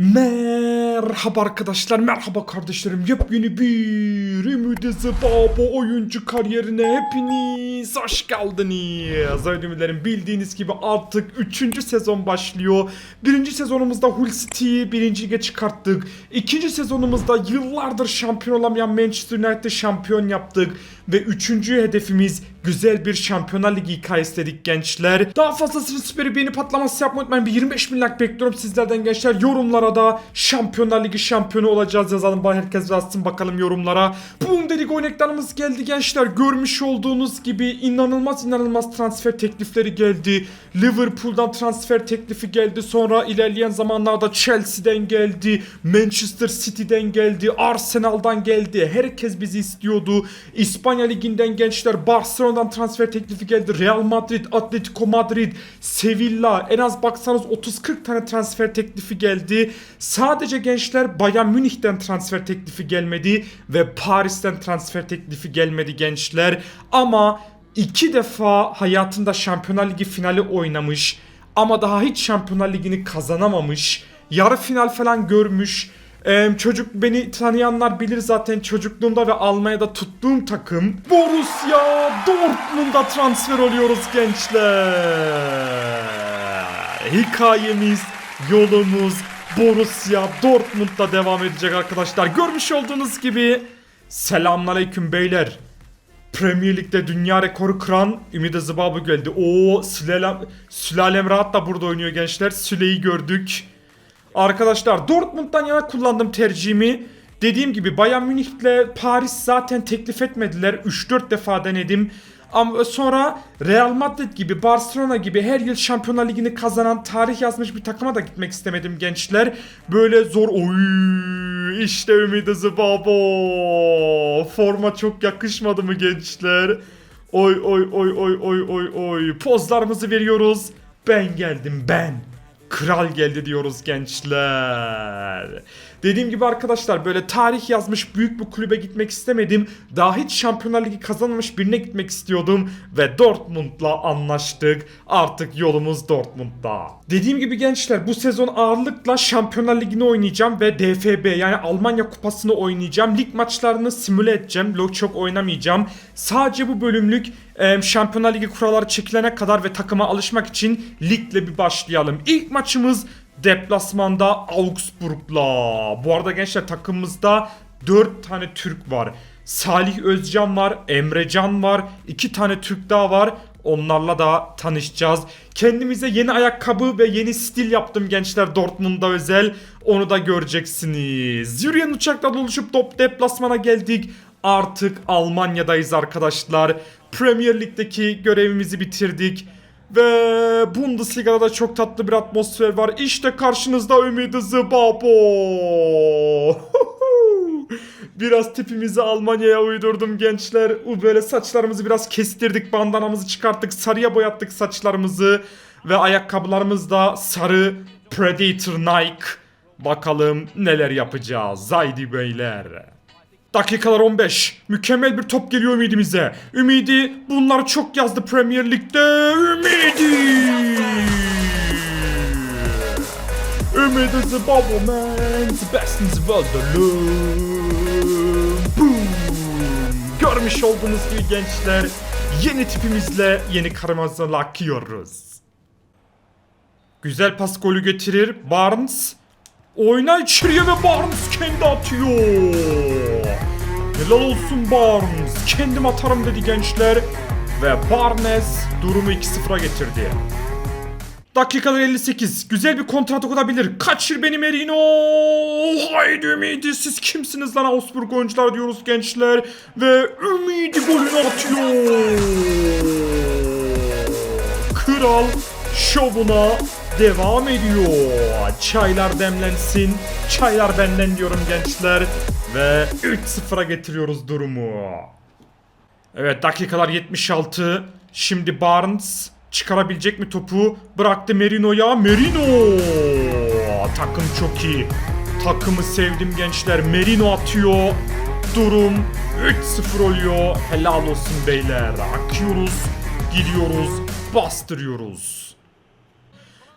Merhaba arkadaşlar, merhaba kardeşlerim. Yepyeni bir Ümidi Zıbabo oyuncu kariyerine hepiniz hoş geldiniz. Ödümlerim bildiğiniz gibi artık 3. sezon başlıyor. Birinci sezonumuzda Hull City'yi birinci lige çıkarttık. İkinci sezonumuzda yıllardır şampiyon olamayan Manchester United'ı şampiyon yaptık. Ve üçüncü hedefimiz güzel bir şampiyonlar ligi hikayesi dedik gençler. Daha fazlasını süperi beğeni patlaması yapmayı unutmayın. Bir 25 bin like bekliyorum sizlerden gençler. Yorumlara da şampiyonlar ligi şampiyonu olacağız yazalım. Bari herkes yazsın bakalım yorumlara. Boom dedik oyun ekranımız geldi gençler. Görmüş olduğunuz gibi inanılmaz inanılmaz transfer teklifleri geldi. Liverpool'dan transfer teklifi geldi. Sonra ilerleyen zamanlarda Chelsea'den geldi. Manchester City'den geldi. Arsenal'dan geldi. Herkes bizi istiyordu. İspanya Ligi'nden gençler Barcelona'dan transfer teklifi geldi. Real Madrid, Atletico Madrid, Sevilla en az baksanız 30-40 tane transfer teklifi geldi. Sadece gençler Bayern Münih'ten transfer teklifi gelmedi ve Paris'ten transfer teklifi gelmedi gençler. Ama iki defa hayatında Şampiyonlar Ligi finali oynamış ama daha hiç Şampiyonlar Ligi'ni kazanamamış. Yarı final falan görmüş. Çocuk beni tanıyanlar bilir zaten çocukluğumda ve Almanya'da tuttuğum takım Borussia Dortmund'a transfer oluyoruz gençler. Hikayemiz, yolumuz Borussia Dortmund'da devam edecek arkadaşlar. Görmüş olduğunuz gibi Selamünaleyküm beyler. Premier Lig'de dünya rekoru kıran Ümit Zıbabı geldi. Oo Sülalem, Sülalem Rahat da burada oynuyor gençler. Süleyi gördük. Arkadaşlar Dortmund'dan yana kullandım tercihimi. Dediğim gibi Bayern Münih'le Paris zaten teklif etmediler. 3-4 defa denedim. Ama sonra Real Madrid gibi, Barcelona gibi her yıl Şampiyonlar Ligi'ni kazanan, tarih yazmış bir takıma da gitmek istemedim gençler. Böyle zor oy işte Ümit Babo. Forma çok yakışmadı mı gençler? Oy oy oy oy oy oy oy. Pozlarımızı veriyoruz. Ben geldim ben. Kral geldi diyoruz gençler. Dediğim gibi arkadaşlar böyle tarih yazmış büyük bir kulübe gitmek istemedim. Daha hiç Şampiyonlar Ligi kazanmamış birine gitmek istiyordum. Ve Dortmund'la anlaştık. Artık yolumuz Dortmund'da. Dediğim gibi gençler bu sezon ağırlıkla Şampiyonlar Ligi'ni oynayacağım ve DFB yani Almanya Kupası'nı oynayacağım. Lig maçlarını simüle edeceğim. Lo- Çok oynamayacağım. Sadece bu bölümlük Şampiyonlar Ligi kuralları çekilene kadar ve takıma alışmak için ligle bir başlayalım. İlk maçımız deplasmanda Augsburg'la. Bu arada gençler takımımızda 4 tane Türk var. Salih Özcan var, Emrecan var, 2 tane Türk daha var. Onlarla da tanışacağız. Kendimize yeni ayakkabı ve yeni stil yaptım gençler Dortmund'a özel. Onu da göreceksiniz. Yürüyen uçakla doluşup top deplasmana geldik. Artık Almanya'dayız arkadaşlar. Premier Lig'deki görevimizi bitirdik. Ve Bundesliga'da da çok tatlı bir atmosfer var. İşte karşınızda Ümidi Zıbabo. Biraz tipimizi Almanya'ya uydurdum gençler. U Böyle saçlarımızı biraz kestirdik. Bandanamızı çıkarttık. Sarıya boyattık saçlarımızı. Ve ayakkabılarımız da sarı Predator Nike. Bakalım neler yapacağız. Zaydi beyler. Dakikalar 15. Mükemmel bir top geliyor ümidimize. Ümidi bunlar çok yazdı Premier Lig'de. Ümidi. Ümidi the bubble man. The best in the world. Boom. Görmüş olduğunuz gibi gençler. Yeni tipimizle yeni karımızla akıyoruz. Güzel pas golü getirir. Barnes Oyna içeriye ve Barnes kendi atıyor. Helal olsun Barnes. Kendim atarım dedi gençler. Ve Barnes durumu 2-0'a getirdi. Dakikalar 58. Güzel bir kontrat olabilir. Kaçır beni Merino. Haydi Ümidi siz kimsiniz lan Augsburg oyuncular diyoruz gençler. Ve Ümidi golünü atıyor. Kral şovuna devam ediyor. Çaylar demlensin. Çaylar benden diyorum gençler. Ve 3-0'a getiriyoruz durumu. Evet dakikalar 76. Şimdi Barnes çıkarabilecek mi topu? Bıraktı Merino'ya. Merino! Takım çok iyi. Takımı sevdim gençler. Merino atıyor. Durum 3-0 oluyor. Helal olsun beyler. Akıyoruz, gidiyoruz, bastırıyoruz.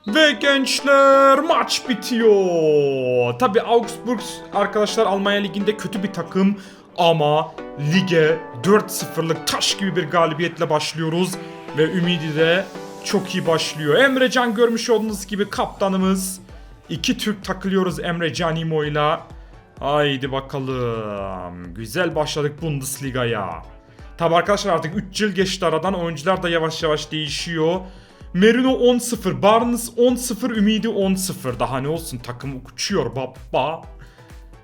Ve gençler maç bitiyor. Tabi Augsburg arkadaşlar Almanya Ligi'nde kötü bir takım ama lige 4-0'lık taş gibi bir galibiyetle başlıyoruz ve ümidi de çok iyi başlıyor. Emrecan görmüş olduğunuz gibi kaptanımız. İki Türk takılıyoruz Emre Canimo'yla. Haydi bakalım. Güzel başladık Bundesliga'ya. Tabi arkadaşlar artık 3 yıl geçti aradan oyuncular da yavaş yavaş değişiyor. Merino 10-0, Barnes 10-0, Ümidi 10-0. Daha ne olsun takım uçuyor baba.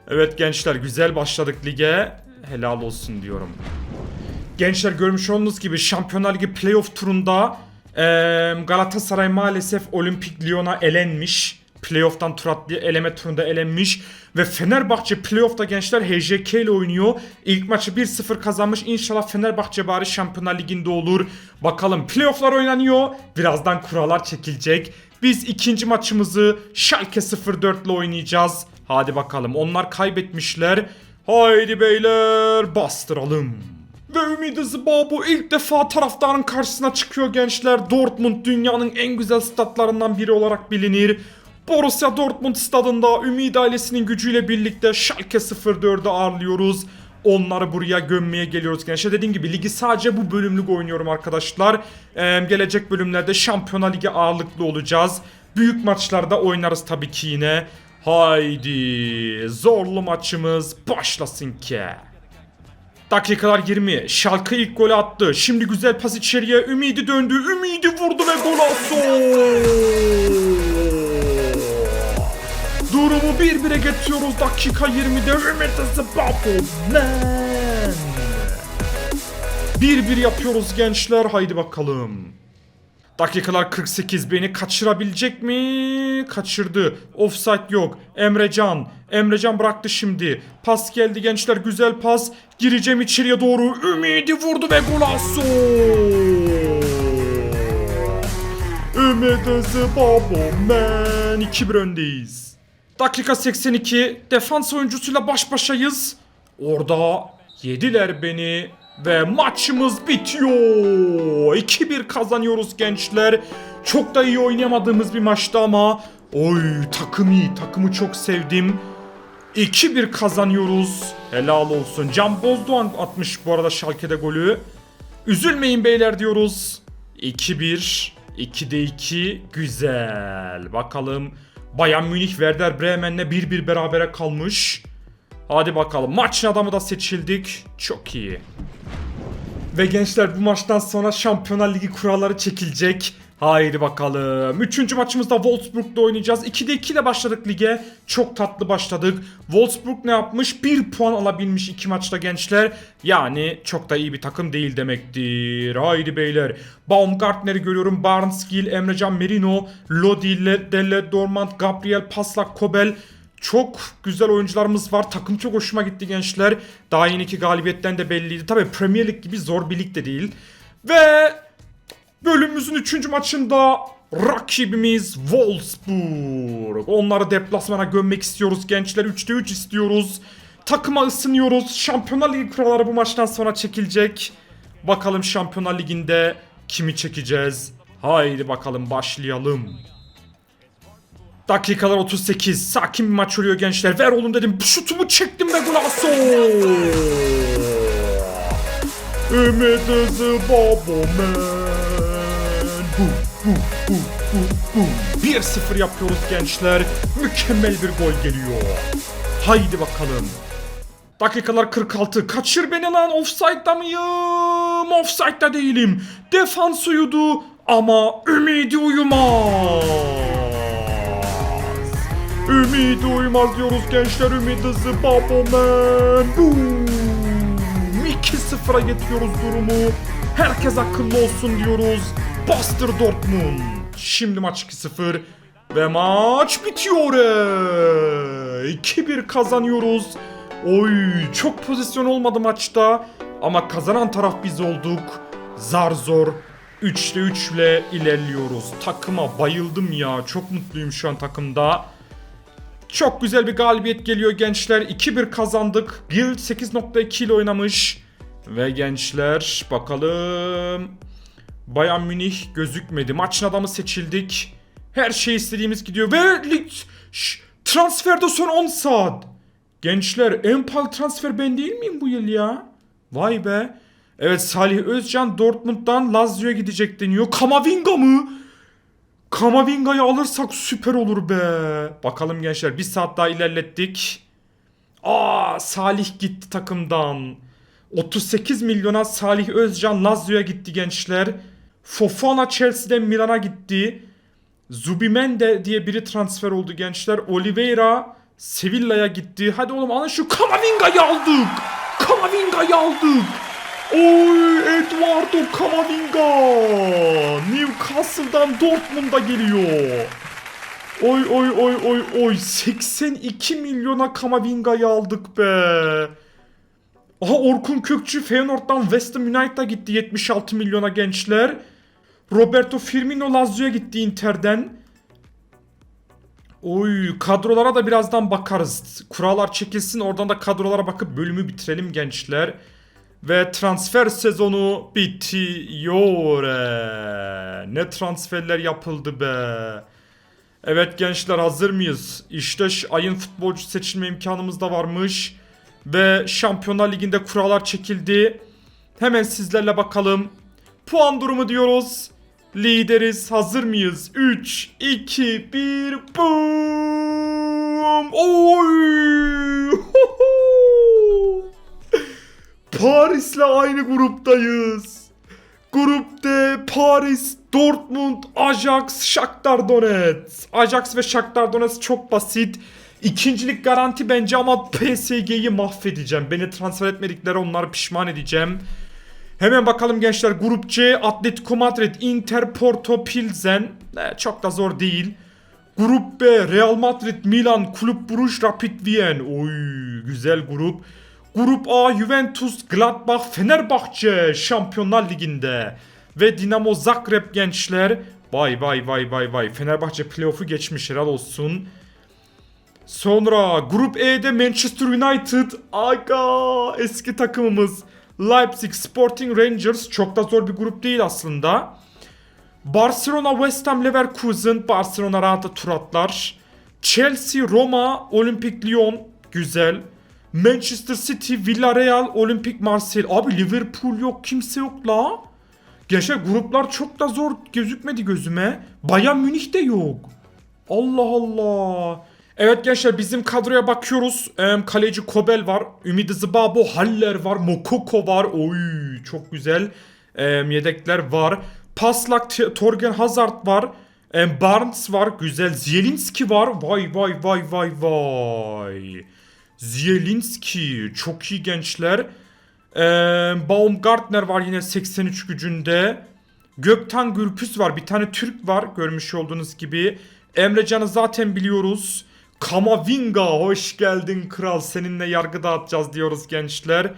Evet gençler güzel başladık lige. Helal olsun diyorum. Gençler görmüş olduğunuz gibi Şampiyonlar Ligi playoff turunda Galatasaray maalesef Olimpik Lyon'a elenmiş. Playoff'tan tur atlı eleme turunda elenmiş. Ve Fenerbahçe playoff'ta gençler HJK ile oynuyor. İlk maçı 1-0 kazanmış. İnşallah Fenerbahçe bari Şampiyonlar Ligi'nde olur. Bakalım playoff'lar oynanıyor. Birazdan kurallar çekilecek. Biz ikinci maçımızı Schalke 04 ile oynayacağız. Hadi bakalım onlar kaybetmişler. Haydi beyler bastıralım. Ve Ümidi Zıbabo ilk defa taraftarın karşısına çıkıyor gençler. Dortmund dünyanın en güzel statlarından biri olarak bilinir. Borussia Dortmund stadında Ümidi ailesinin gücüyle birlikte Schalke 04'ü ağırlıyoruz. Onları buraya gömmeye geliyoruz gençler. Dediğim gibi ligi sadece bu bölümlük oynuyorum arkadaşlar. Ee, gelecek bölümlerde Şampiyonlar Ligi ağırlıklı olacağız. Büyük maçlarda oynarız tabii ki yine. Haydi zorlu maçımız başlasın ki. Dakikalar 20. Şalka ilk golü attı. Şimdi güzel pas içeriye. Ümidi döndü. Ümidi vurdu ve gol attı. Durumu bir bire getiriyoruz. Dakika 20'de Ümidi Zıbabo. Man. 1-1 yapıyoruz gençler. Haydi bakalım. Dakikalar 48 beni kaçırabilecek mi? Kaçırdı. Offside yok. Emrecan. Emrecan bıraktı şimdi. Pas geldi gençler güzel pas. Gireceğim içeriye doğru. Ümidi vurdu ve golazo. Ümidi Zıbabo man. 2-1 öndeyiz. Dakika 82. Defans oyuncusuyla baş başayız. Orada yediler beni ve maçımız bitiyor. 2-1 kazanıyoruz gençler. Çok da iyi oynayamadığımız bir maçtı ama oy takım iyi. Takımı çok sevdim. 2-1 kazanıyoruz. Helal olsun. Can Bozdoğan atmış bu arada Schalke'de golü. Üzülmeyin beyler diyoruz. 2-1. 2'de 2. Güzel. Bakalım. Bayern Münih Werder Bremen'le 1-1 berabere kalmış. Hadi bakalım. Maçın adamı da seçildik. Çok iyi. Ve gençler bu maçtan sonra Şampiyonlar Ligi kuralları çekilecek. Haydi bakalım. Üçüncü maçımızda Wolfsburg'da oynayacağız. 2'de 2 ile başladık lige. Çok tatlı başladık. Wolfsburg ne yapmış? 1 puan alabilmiş iki maçta gençler. Yani çok da iyi bir takım değil demektir. Haydi beyler. Baumgartner'i görüyorum. Barnskill, Emrecan Merino, Lodi, Le- Delle Dormant, Gabriel Paslak, Kobel. Çok güzel oyuncularımız var. Takım çok hoşuma gitti gençler. Daha yeni iki galibiyetten de belliydi. Tabii Premier Lig gibi zor bir lig de değil. Ve bölümümüzün 3. maçında rakibimiz Wolfsburg. Onları deplasmana gömmek istiyoruz gençler. 3'te 3 istiyoruz. Takıma ısınıyoruz. Şampiyonlar Ligi kuralları bu maçtan sonra çekilecek. Bakalım Şampiyonlar Ligi'nde kimi çekeceğiz? Haydi bakalım başlayalım. Dakikalar 38. Sakin bir maç oluyor gençler. Ver oğlum dedim. Şutumu çektim ve golazo. Ümit hızı babo man. Bu, bu, bu, bu, bu. 1-0 yapıyoruz gençler. Mükemmel bir gol geliyor. Haydi bakalım. Dakikalar 46. Kaçır beni lan. Offside'da mıyım? Offside'da değilim. Defans uyudu ama ümidi uyumaz. Ümidi uymaz diyoruz gençler. Ümit hızı Babomen. Boom. 2-0'a getiriyoruz durumu. Herkes akıllı olsun diyoruz. Bastır Dortmund. Şimdi maç 2-0. Ve maç bitiyor. 2-1 kazanıyoruz. Oy çok pozisyon olmadı maçta. Ama kazanan taraf biz olduk. Zar zor 3'te 3 ile ilerliyoruz. Takıma bayıldım ya. Çok mutluyum şu an takımda. Çok güzel bir galibiyet geliyor gençler. 2-1 kazandık. Guild 8.2 ile oynamış. Ve gençler bakalım. Bayern Münih gözükmedi. Maçın adamı seçildik. Her şey istediğimiz gidiyor ve lig- transferde son 10 saat. Gençler en pahalı transfer ben değil miyim bu yıl ya? Vay be. Evet Salih Özcan Dortmund'dan Lazio'ya gidecek deniyor. Kamavinga mı? Kamavinga'yı alırsak süper olur be. Bakalım gençler bir saat daha ilerlettik. Aa Salih gitti takımdan. 38 milyona Salih Özcan Lazio'ya gitti gençler. Fofana Chelsea'den Milan'a gitti. Zubimende diye biri transfer oldu gençler. Oliveira Sevilla'ya gitti. Hadi oğlum alın şu Kamavinga'yı aldık. Kamavinga'yı aldık. Oy Eduardo Camavinga. Newcastle'dan Dortmund'a geliyor. Oy oy oy oy oy 82 milyona Kamavinga'yı aldık be. Aha Orkun Kökçü Feyenoord'dan West Ham United'a gitti 76 milyona gençler. Roberto Firmino Lazio'ya gitti Inter'den. Oy kadrolara da birazdan bakarız. Kurallar çekilsin oradan da kadrolara bakıp bölümü bitirelim gençler. Ve transfer sezonu bitiyor. Ne transferler yapıldı be. Evet gençler hazır mıyız? İşte ayın futbolcu seçilme imkanımız da varmış. Ve Şampiyonlar Ligi'nde kurallar çekildi. Hemen sizlerle bakalım. Puan durumu diyoruz. Lideriz. Hazır mıyız? 3, 2, 1, boom! Oy! Paris'le aynı gruptayız. Grup Paris, Dortmund, Ajax, Shakhtar Donetsk. Ajax ve Shakhtar Donetsk çok basit. İkincilik garanti bence ama PSG'yi mahvedeceğim. Beni transfer etmedikleri onları pişman edeceğim. Hemen bakalım gençler. Grup C, Atletico Madrid, Inter, Porto, Pilsen. Eh, çok da zor değil. Grup B, Real Madrid, Milan, Kulüp Bruges, Rapid Wien. Oy, güzel grup. Grup A, Juventus, Gladbach, Fenerbahçe Şampiyonlar Ligi'nde. Ve Dinamo Zagreb gençler. Vay vay vay vay vay. Fenerbahçe playoff'u geçmiş helal olsun. Sonra Grup E'de Manchester United. Aga eski takımımız. Leipzig Sporting Rangers. Çok da zor bir grup değil aslında. Barcelona, West Ham, Leverkusen. Barcelona rahatla tur atlar. Chelsea, Roma, Olympic Lyon. Güzel. Manchester City, Villarreal, Olympic Marseille. Abi Liverpool yok, kimse yok la. Gençler gruplar çok da zor gözükmedi gözüme. Bayern Münih de yok. Allah Allah. Evet gençler bizim kadroya bakıyoruz. Em, kaleci Kobel var. Ümidi Zibabo, Haller var. Mokoko var. Oy çok güzel. Em, yedekler var. Paslak, Torgen Hazard var. Em, Barnes var. Güzel. Zielinski var. Vay vay vay vay vay. Zielinski. Çok iyi gençler. Em, Baumgartner var yine 83 gücünde. Gökten Gürpüz var. Bir tane Türk var görmüş olduğunuz gibi. Emrecan'ı zaten biliyoruz. Kamavinga hoş geldin kral. Seninle yargı dağıtacağız diyoruz gençler.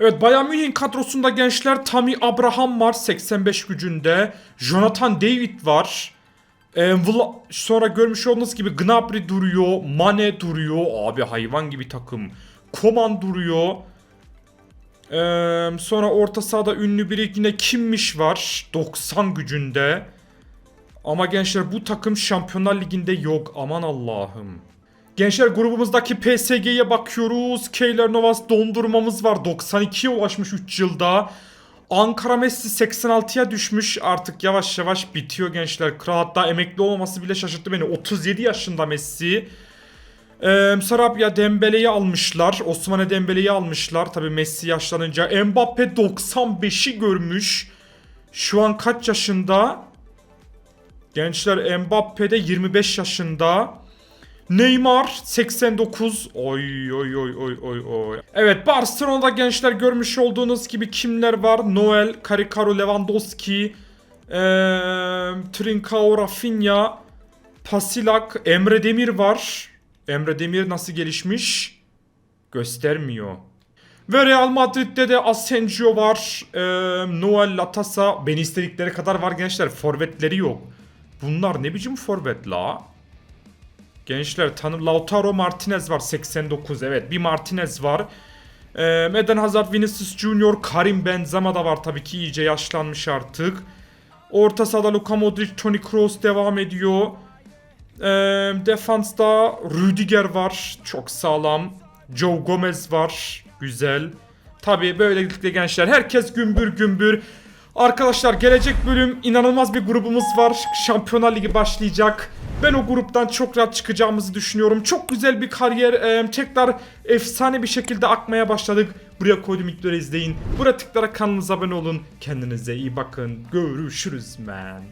Evet Bayern Münih'in kadrosunda gençler Tammy Abraham var 85 gücünde. Jonathan David var. Ee, sonra görmüş olduğunuz gibi Gnabry duruyor. Mane duruyor. Abi hayvan gibi takım. Koman duruyor. Ee, sonra orta sahada ünlü biri yine kimmiş var. 90 gücünde. Ama gençler bu takım Şampiyonlar Ligi'nde yok. Aman Allah'ım. Gençler grubumuzdaki PSG'ye bakıyoruz. Keyler Novas dondurmamız var. 92'ye ulaşmış 3 yılda. Ankara Messi 86'ya düşmüş. Artık yavaş yavaş bitiyor gençler. Kral hatta emekli olmaması bile şaşırttı beni. 37 yaşında Messi. Ee, Sarabia Dembele'yi almışlar. Osmane Dembele'yi almışlar. Tabii Messi yaşlanınca. Mbappe 95'i görmüş. Şu an kaç yaşında? Gençler Mbappe de 25 yaşında. Neymar 89. Oy oy oy oy oy oy. Evet Barcelona'da gençler görmüş olduğunuz gibi kimler var? Noel, Caricaro, Lewandowski, eee Trincao, Rafinha, Pasilak, Emre Demir var. Emre Demir nasıl gelişmiş? Göstermiyor. Ve Real Madrid'de de Asensio var. Eee Noel Latasa. Beni istedikleri kadar var gençler. Forvetleri yok. Bunlar ne biçim forvet la? Gençler tanım Lautaro Martinez var 89 evet bir Martinez var. Ee, Eden Hazard, Vinicius Junior, Karim Benzema da var tabii ki iyice yaşlanmış artık. Orta sahada Luka Modric, Toni Kroos devam ediyor. Ee, defansta Rüdiger var. Çok sağlam. Joe Gomez var. Güzel. Tabii böylelikle gençler herkes gümbür gümbür. Arkadaşlar gelecek bölüm inanılmaz bir grubumuz var. Şampiyonlar Ligi başlayacak. Ben o gruptan çok rahat çıkacağımızı düşünüyorum. Çok güzel bir kariyer. e, tekrar efsane bir şekilde akmaya başladık. Buraya koydum ilkleri izleyin. Buraya tıklayarak kanalımıza abone olun. Kendinize iyi bakın. Görüşürüz man.